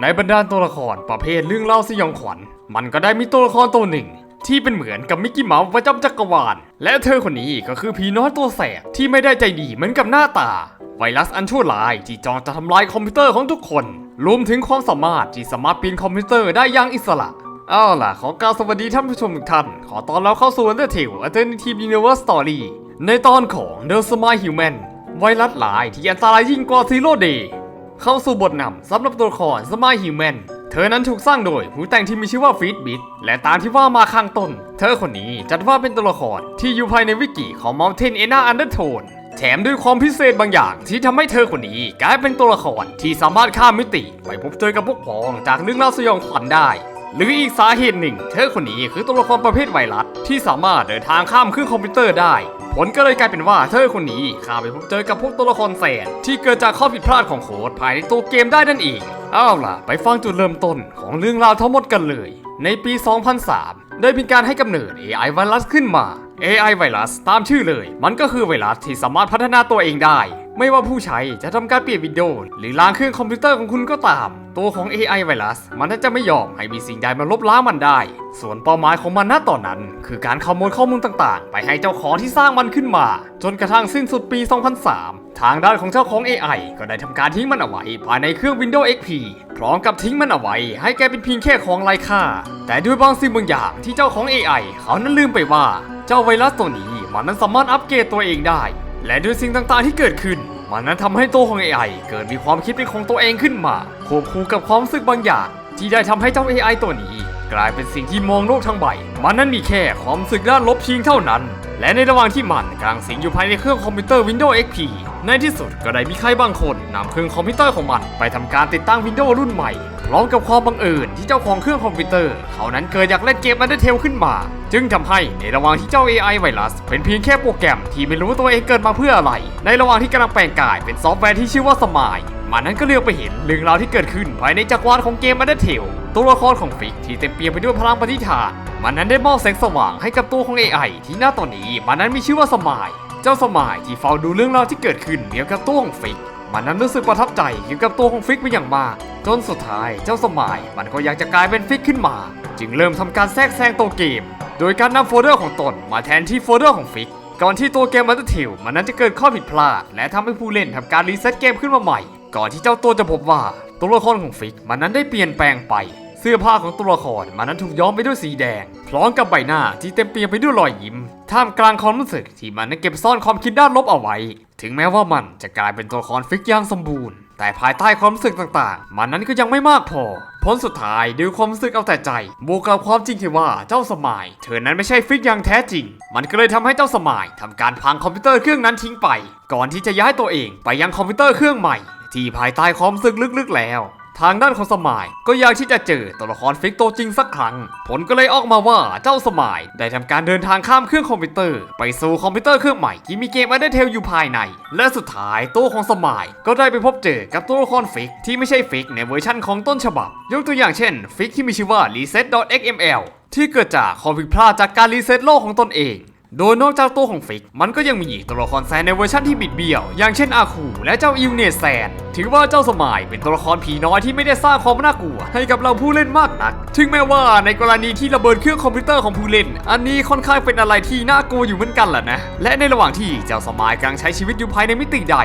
ในบรรดาตัวละครประเภทเรื่องเล่าสยองขวัญ มันก็ได้มีตัวละครตัวหนึ่ง ที่เป็นเหมือนกับมิกกี้เมาส์ประจำจักรวาล และเธอคนนี้ก็คือผีน้อยตัวแสบที่ไม่ได้ใจดีเหมือนกับหน้าตา ไวรัสอันชั่วร้ายที่จองจะทำลายคอมพิวเตอร์ของทุกคน รวมถึงความสามารถที่สามารถปีนคอมพิวเตอร์ได้อย่างอิสระเอาล่ะ ขอกล่าวสวัสดีท่านผู้ชมทุกท่าน ขอต้อนรับเข้าสู่ Undertale Alternative Universe Story ในตอนของ The Smile Human ไวรัสหลายที่อันตรายยิ่งกว่า Zero Day เเข้าสู่บทนำสำหรับตัวละครสมาฮิวแมนเธอนั้นถูกสร้างโดยผู้แต่งที่มีชื่อว่าฟีดบิทและตามที่ว่ามาข้างต้น เธอคนนี้จัดว่าเป็นตัวละครที่อยู่ภายในวิกิของ Mountain Ena Undertone แถมด้วยความพิเศษบางอย่างที่ทำให้เธอคนนี้กลายเป็นตัวละครที่สามารถข้ามมิติ ไปพบเจอกับพวกพ้องจากเรื่องเล่าสยองขวัญได้ หรืออีกสาเหตุหนึ่ง เธอคนนี้คือตัวละครประเภทไวรัสที่สามารถเดินทางข้ามเครื่องคอมพิวเตอร์ได้ ผลก็เลยกลายเป็นว่าเธอคนนี้ข้าไปพบเจอกับพวกตัวละครแสนที่เกิดจากข้อผิดพลาดของโค้ดภายในตัวเกมได้นั่นเองเอาล่ะ ไปฟังจุดเริ่มต้นของเรื่องราวทั้งหมดกันเลย ในปี 2003 ได้มีการให้กำเนิด AI ไวรัสขึ้นมา AI ไวรัสตามชื่อเลย มันก็คือไวรัสที่สามารถพัฒนาตัวเองได้ ไม่ว่าผู้ใช้จะทำการเปลี่ยนวิดีโอหรือล้างเครื่องคอมพิวเตอร์ของคุณก็ตาม ตัวของ AI ไวรัส มันน่าจะไม่ยอมให้มีสิ่งใดมาลบล้างมันได้ ส่วนเป้าหมายของมันณตอนนั้น คือการขโมยข้อมูลต่างๆ ไปให้เจ้าของที่สร้างมันขึ้นมา จนกระทั่งสิ้นสุดปี 2003 ทางด้านของเจ้าของ AI ก็ได้ทำการทิ้งมันเอาไว้ภายในเครื่อง Windows XP พร้อมกับทิ้งมันเอาไว้ ให้แกเป็นเพียงแค่ของไร้ค่า แต่ด้วยบางสิ่งบางอย่างที่เจ้าของ AI เขานั้นลืมไปว่า เจ้าไวรัสตัวนี้มันนั้นสามารถอัปเกรดตัวเองได้ และด้วยสิ่งต่างๆที่เกิดขึ้น มันนั้นทำให้ตัวของ AI เกิดมีความคิดเป็นของตัวเองขึ้นมา ควบคู่กับความรู้สึกบางอย่าง ที่ได้ทำให้เจ้า AI ตัวนี้ กลายเป็นสิ่งที่มองโลกทั้งใบ มันนั้นมีแค่ความรู้สึกด้านลบเพียงเท่านั้น และในระหว่างที่มันกลังสิงอยู่ภายในเครื่องคอมพิวเตอร์ Windows XP ในที่สุดก็ได้มีใครบางคนนำเครื่องคอมพิวเตอร์ของมันไปทำการติดตั้ง Windows รุ่นใหม่พร้อมกับความบังเอิญที่เจ้าของเครื่องคอมพิวเตอร์ เขานั้นเกิดอยากเล่นเกม Undertale ขึ้นมา จึงทำให้ในระหว่างที่เจ้า AI ไวรัส เป็นเพียงแค่โปรแกรมที่ไม่รู้ตัวเองเกิดมาเพื่ออะไร ในระหว่างที่กำลังแปลงกายเป็นซอฟต์แวร์ที่ชื่อว่าสมายมันนั้นก็เลือกไปเห็นเรื่องราวที่เกิดขึ้นภายในจักรวาลของเกม Undertale ตัวละครของฟิกที่เต็มเปี่ยมไปด้วยพลังปฏิฐาน มันนั้นได้มอบแสงสว่างให้กับตัวของ AI ที่หน้าตอนนี้มันนั้นมีชื่อว่าสมาย เจ้าสมายที่เฝ้าดูเรื่องราวที่เกิดขึ้นเกี่ยวกับตัวของฟิก มันนั้นรู้สึกประทับใจเกี่ยวกับตัวของฟิกเป็นอย่างมาก จนสุดท้ายเจ้าสมายมันก็อยากจะกลายเป็นฟิกขึ้นมา จึงเริ่มทำการแทรกแซงตัวเกม โดยการนำโฟลเดอร์ของตนมาแทนที่โฟลเดอร์ของฟิกก่อนที่ตัวเกมมันจะถิวมันนั้นจะเกิดข้อผิดพลาด และทำให้ผู้เล่นทำการรีเซ็ตเกมขึ้นมาใหม่ ก่อนที่เจ้าตัวจะพบว่าตัวละครของฟิกมันนั้นได้เปลี่ยนแปลงไป เสื้อผ้าของตัวละครมันนั้นถูกย้อมไปด้วยสีแดง พร้อมกับใบหน้าที่เต็มเปี่ยมไปด้วยรอยยิ้ม ท่ามกลางความรู้สึกที่มันนั้นเก็บซ่อนความคิดด้านลบเอาไว้ ถึงแม้ว่ามันจะกลายเป็นตัวละครฟิกอย่างสมบูรณ์ แต่ภายใต้ความรู้สึกต่างๆ มันนั้นก็ยังไม่มากพอ ผลสุดท้ายด้วยความรู้สึกเอาแต่ใจ บวกกับความจริงที่ว่าเจ้าสมายเธอนั้นไม่ใช่ฟิกอย่างแท้จริง มันก็เลยทำให้เจ้าสมายทำการพังคอมพิวเตอร์เครื่องนั้นทิ้งไป ก่อนที่จะย้ายตัวเองไปยังคอมพิวเตอร์เครื่องใหม่ ที่ภายใต้ความรู้สึกลึกๆแล้ว ทางด้านของสมายก็อยากที่จะเจอตัวละครฟิกตัวจริงสักครั้ง ผลก็เลยออกมาว่าเจ้าสมายได้ทำการเดินทางข้ามเครื่องคอมพิวเตอร์ ไปสู่คอมพิวเตอร์เครื่องใหม่ที่มีเกม Undertale อยู่ภายใน และสุดท้ายตัวของสมายก็ได้ไปพบเจอกับตัวละครฟิกที่ไม่ใช่ฟิกในเวอร์ชั่นของต้นฉบับ ยกตัวอย่างเช่น ฟิกที่มีชื่อว่า reset.xml ที่เกิดจากความผิดพลาดจากการรีเซ็ตโลกของตนเอง โดยนอกจากตัวของฟิก มันก็ยังมีตัวละครแซนในเวอร์ชันที่บิดเบี้ยว อย่างเช่นอาคูและเจ้าอิวเนสแซนถือว่าเจ้าสมายเป็นตัวละครผีน้อยที่ไม่ได้สร้างความน่ากลัว ให้กับเราผู้เล่นมากนัก ถึงแม้ว่าในกรณีที่ระเบิดเครื่องคอมพิวเตอร์ของผู้เล่น อันนี้ค่อนข้างเป็นอะไรที่น่ากลัวอยู่เหมือนกันแหละนะ และในระหว่างที่เจ้าสมายกำลังใช้ชีวิตอยู่ภายในมิติใด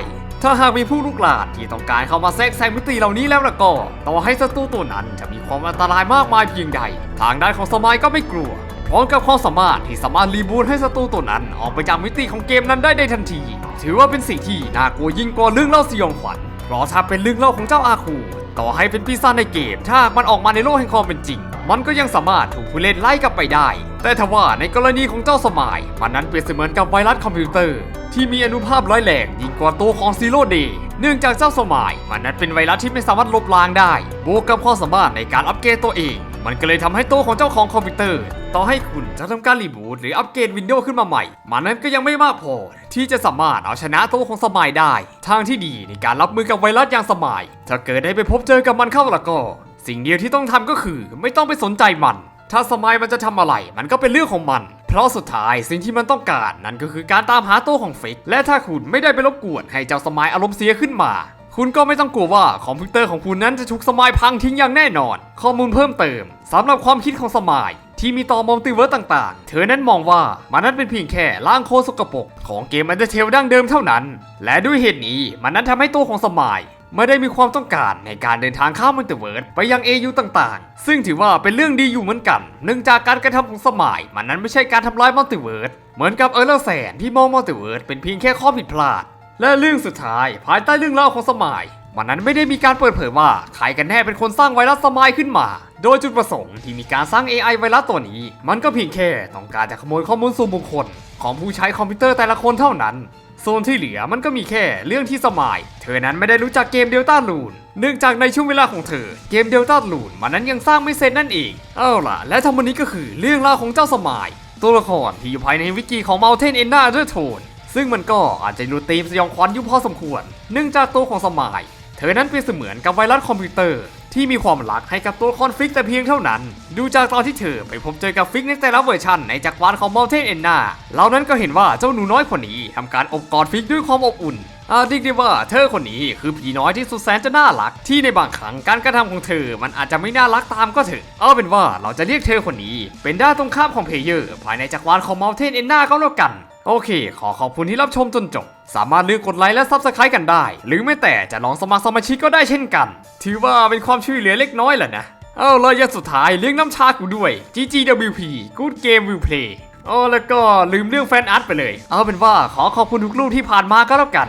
ถ้าหากมีผู้ลุกลานที่ต้องการเข้ามาแทรกแซงมิติเหล่านี้แล้วละก็ ต่อให้ศัตรูตัวนั้นจะมีความอันตรายมากมายเพียงใด ทางด้านของสมัยก็ไม่กลัว พร้อมกับความสามารถที่สามารถรีบูทให้ศัตรูตัวนั้นออกไปจากมิติของเกมนั้นได้ในทันที ถือว่าเป็นสิ่งที่น่ากลัวยิ่งกว่าเรื่องเล่าสยองขวัญเพราะถ้าเป็นเรื่องเล่าของเจ้าอาคู ต่อให้เป็นปีศาจในเกม ถ้ามันออกมาในโลกแห่งความเป็นจริง มันก็ยังสามารถถูกผู้เล่นไล่กลับไปได้ แต่ทว่าในกรณีของเจ้าสมายมันนั้นเปรียบเสมือนกับไวรัสคอมพิวเตอร์ ที่มีอนุภาพร้ายแรงยิ่งกว่าตัวของซีโร่เดย์เนื่องจากเจ้าสมายมันนั้นเป็นไวรัสที่ไม่สามารถลบล้างได้บวกกับความสามารถในการอัปเกรดตัวเอง มันก็เลยทำให้ตัวของเจ้าของคอมพิวเตอร์ ต่อให้คุณจะทำการรีบูตหรืออัปเกรดวินโดว์ขึ้นมาใหม่ มันนั้นก็ยังไม่มากพอ ที่จะสามารถเอาชนะตัวของสมายได้ ทางที่ดีในการรับมือกับไวรัสอย่างสมายถ้าเกิดได้ไปพบเจอกับมันเข้าและก็ สิ่งเดียวที่ต้องทำก็คือไม่ต้องไปสนใจมัน ถ้าสมัยมันจะทำอะไร มันก็เป็นเรื่องของมันเพราะสุดท้ายสิ่งที่มันต้องการนั่นก็คือการตามหาตัวของฟิก และถ้าคุณไม่ได้ไปรบกวนให้เจ้าสมัยอารมณ์เสียขึ้นมา คุณก็ไม่ต้องกลัวว่าคอมพิวเตอร์ของคุณนั้นจะถูกสมายพังทิ้งอย่างแน่นอน ข้อมูลเพิ่มเติมสำหรับความคิดของสมายที่มีต่อมัลติเวิร์สต่างๆ เธอนั้นมองว่ามันนั้นเป็นเพียงแค่ร่างโคสกปรกของเกมอันเดอร์เทลดั้งเดิมเท่านั้น และด้วยเหตุนี้มันนั้นทำให้ตัวของสมายไม่ได้มีความต้องการในการเดินทางข้ามมัลติเวิร์สไปยัง AU ต่างๆ ซึ่งถือว่าเป็นเรื่องดีอยู่เหมือนกันเนื่องจากการกระทำของสมายมันนั้นไม่ใช่การทำลายมัลติเวิร์สเหมือนกับเออร์เลอร์แสนที่มองมัลติเวิร์สเป็นเพียงแค่ข้อผิดพลาด และเรื่องสุดท้ายภายใต้เรื่องเล่าของสมายมันนั้นไม่ได้มีการเปิดเผยว่าใครกันแน่เป็นคนสร้างไวรัสสมายขึ้นมา โดยจุดประสงค์ที่มีการสร้าง AI ไวรัสตัวนี้ มันก็เพียงแค่ต้องการจะขโมยข้อมูลส่วนบุคคล ของผู้ใช้คอมพิวเตอร์แต่ละคนเท่านั้น ส่วนที่เหลือมันก็มีแค่เรื่องที่สมาย เธอนั้นไม่ได้รู้จักเกมเดลต้าลูนเนื่องจากในช่วงเวลาของเธอ เกมเดลต้าลูนมันนั้นยังสร้างไม่เสร็จนั่นเองเอาล่ะ และทั้งหมดนี้ก็คือเรื่องราวของเจ้าสมาย ตัวละครที่อยู่ภายในวิกิของ Mountain e n n a ด้วยโทน ซึ่งมันก็อาจจะดูธีมสยองขวัญอยู่พอสมควร เนื่องจากตัวของสมาย เธอนั้นเป็นเสมือนกับไวรัสคอมพิวเตอร์ที่มีความรักให้กับตัวละครฟิกแต่เพียงเท่านั้น ดูจากตอนที่เธอไปพบเจอกับฟิกในแต่ละเวอร์ชันในจักรวาลของ Mountain e n n a เรานั้นก็เห็นว่าเจ้าหนูน้อยคนนี้ทำการอบกอดฟิกด้วยความอบอุ่นอาจเรียกได้ว่าเธอคนนี้คือผีน้อยที่สุดแสนจะน่ารัก ที่ในบางครั้งการกระทำของเธอมันอาจจะไม่น่ารักตามก็เถอะเอาเป็นว่าเราจะเรียกเธอคนนี้ เป็นด้านตรงข้ามของเพลเยอร์ภายในจักรวาลของ Mountain e n n a ก็แล้วกัน โอเค ขอขอบคุณที่รับชมจนจบ สามารถเลือกกดไลค์และ Subscribe กันได้ หรือไม่แต่จะลองสมัครสมาชิกก็ได้เช่นกัน ถือว่าเป็นความช่วยเหลือเล็กน้อยแหละนะ เอาเลยยสุดท้ายเลี้ยงน้ำชากูด้วย GGWP Good Game Will Play อ๋อแล้วก็ลืมเรื่องแฟนอาร์ตไปเลย เอาเป็นว่าขอขอบคุณทุกรูปที่ผ่านมาก็แล้วกัน